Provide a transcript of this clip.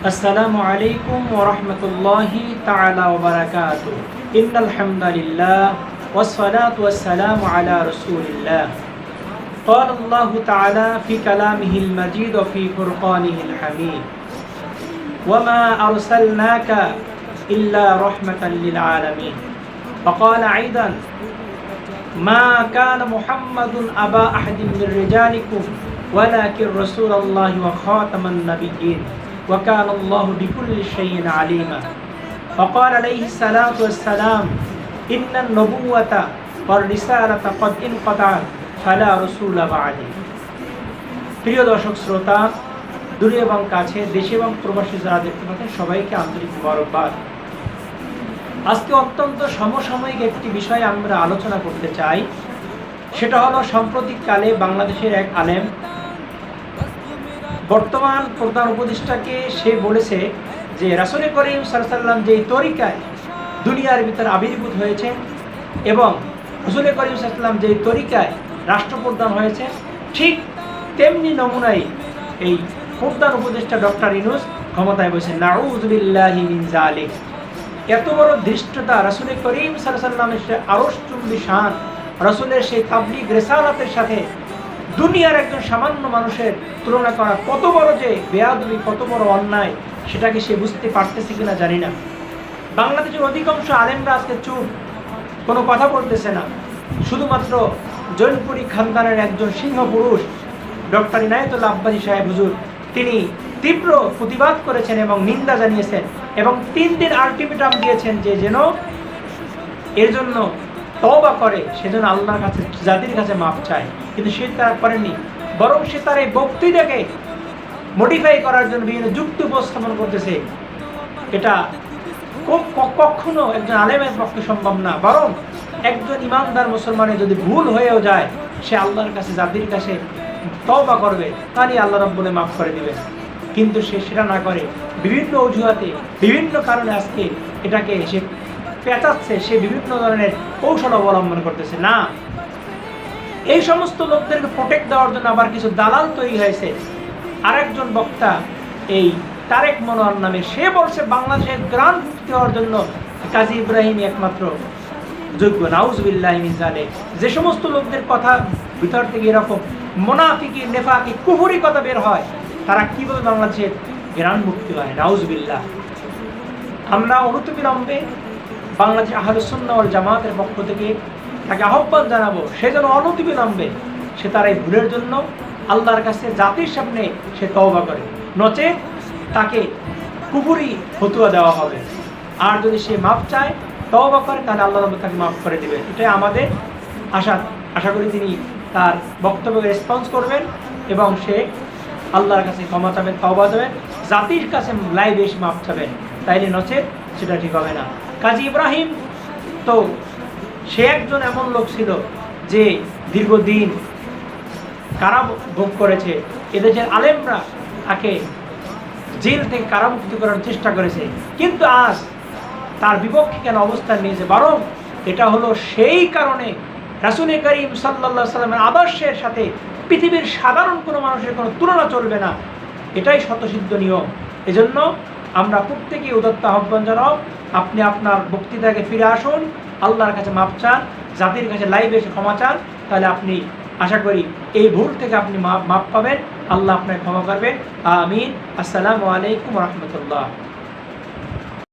السلام عليكم ورحمة الله تعالى وبركاته. إن الحمد لله والصلاة والسلام على رسول الله. قال الله تعالى في كلامه المجيد وفي فرقانه الحميد. وما أرسلناك إلا رحمة للعالمين. وقال أيضا ما كان محمد أبا أحد من رجالكم ولكن رسول الله وخاتم النبيين. وكان الله بكل شيء عليما وقال عليه الصلاة والسلام إن النبوة والرسالة قد انقطعت فلا رسول بعدي প্রিয় দর্শক শ্রোতা দূরে এবং কাছে দেশে এবং প্রবাসী যারা দেখতে পাচ্ছেন সবাইকে আন্তরিক মুবারকবাদ আজকে অত্যন্ত সমসাময়িক একটি বিষয় আমরা আলোচনা করতে চাই সেটা হলো সাম্প্রতিককালে বাংলাদেশের এক আলেম বর্তমান প্রধান উপদেষ্টাকে সে বলেছে যে রাসুল করিম সাল্লাম যেই তরিকায় দুনিয়ার ভিতরে আবির্ভূত হয়েছে এবং রসুল করিম সাল্লাম যেই তরিকায় রাষ্ট্রপ্রধান হয়েছে ঠিক তেমনি নমুনাই এই প্রধান উপদেষ্টা ডক্টর ইনুস ক্ষমতায় বসে নাউজবিল্লাহি মিন এত বড় দৃষ্টতা রাসুল করিম সাল্লামের সে আরসচুম্বি শান, রসুলের সেই তাবলিগ রেসালাতের সাথে দুনিয়ার একজন সামান্য মানুষের তুলনা করা কত বড় যে বেয়াদবি, কত বড় অন্যায়, সেটাকে সে বুঝতে পারতেছে কিনা জানি না। বাংলাদেশের অধিকাংশ আলেমরা আজকে চুপ, কোনো কথা বলতেছে না। শুধুমাত্র জৈনপুরী খানদানের একজন সিংহ পুরুষ, ডক্টর ইনায়তুল্লাহ আব্বাসী সাহেব হুজুর, তিনি তীব্র প্রতিবাদ করেছেন এবং নিন্দা জানিয়েছেন এবং তিন দিন আলটিমেটাম দিয়েছেন যে যেন এর জন্য তওবা করে সেজন্য আল্লাহর কাছে, জাতির কাছে মাপ চায়। কিন্তু সে তারা করেনি। বরং সে তার এই বক্তৃতাকে মডিফাই করার জন্য বিভিন্ন যুক্তি উপস্থাপন করতেছে। এটা কখনো একজন আলেমের পক্ষে সম্ভব না। বরং একজন ইমানদার মুসলমানের যদি ভুল হয়েও যায়, সে আল্লাহর কাছে, জাতির কাছে তওবা করবে তাহলে আল্লাহ রব্বুলে মাফ করে দিবে কিন্তু সে সেটা না করে, বিভিন্ন অজুহাতে, বিভিন্ন কারণে আজকে এটাকে সে পেঁচাচ্ছে সে বিভিন্ন ধরনের কৌশল অবলম্বন করতেছে। না। এই সমস্ত লোকদেরকে প্রোটেক্ট দেওয়ার জন্য আবার কিছু দালাল তৈরি হয়েছে। আরেকজন বক্তা এই তারেক মনোয়ার নামে, সে বলছে বাংলাদেশের গ্রাম মুক্তি হওয়ার জন্য কাজী ইব্রাহিম একমাত্র যোগ্য। নাউজবিল্লাহিমিন জানে যে সমস্ত লোকদের কথা ভিতর থেকে এরকম মোনাফিকি, নেফাকি কুহুরি কথা বের হয়, তারা কীভাবে বাংলাদেশের গ্রাম মুক্তি হয়? নাউজবিল্লাহ। আমরা অনুতবিলম্বে বাংলাদেশ আহলুসুন্নাওয়াল জামাতের পক্ষ থেকে তাকে আহ্বান জানাব, সে যেন অনতিবে নামবে সে তার এই ভুলের জন্য আল্লাহর কাছে জাতির সামনে সে তওবা করে। নচে তাকে কুপুরি ফতুয়া দেওয়া হবে। আর যদি সে মাপ চায়, তওবা করে, তাহলে আল্লাহ রব তাকে মাফ করে দেবে এটাই আমাদের আশা। আশা করি তিনি তার বক্তব্যকে রেসপন্স করবেন এবং সে আল্লাহর কাছে ক্ষমা চাবেন, তওবা দেবেন জাতির কাছে লাইভে এসে মাপ চাবেন। তাইলে নচে সেটা ঠিক হবে না। কাজী ইব্রাহিম তো সে একজন এমন লোক ছিল যে দীর্ঘদিন কারা ভোগ করেছে। এদেশের আলেমরা তাকে জেল থেকে কারামুক্তি করার চেষ্টা করেছে। কিন্তু আজ তার বিপক্ষে কেন অবস্থান নিয়েছে? বরং এটা হলো সেই কারণে রাসুল করিম সাল্লা সাল্লামের আদর্শের সাথে পৃথিবীর সাধারণ কোনো মানুষের কোনো তুলনা চলবে না। এটাই শতসিদ্ধ নিয়ম। এজন্য আমরা প্রত্যেকেই উদত্ত আহ্বান জানাও, আপনি আপনার বক্তৃতাকে ফিরে আসুন, আল্লাহর কাছে মাপ চান, জাতির কাছে লাইভে এসে ক্ষমা চান, তাহলে আপনি, আশা করি এই ভুল থেকে আপনি মাপ পাবেন, আল্লাহ আপনাকে ক্ষমা করবেন। আমিন। আসসালামু আলাইকুম রহমতুল্লাহ।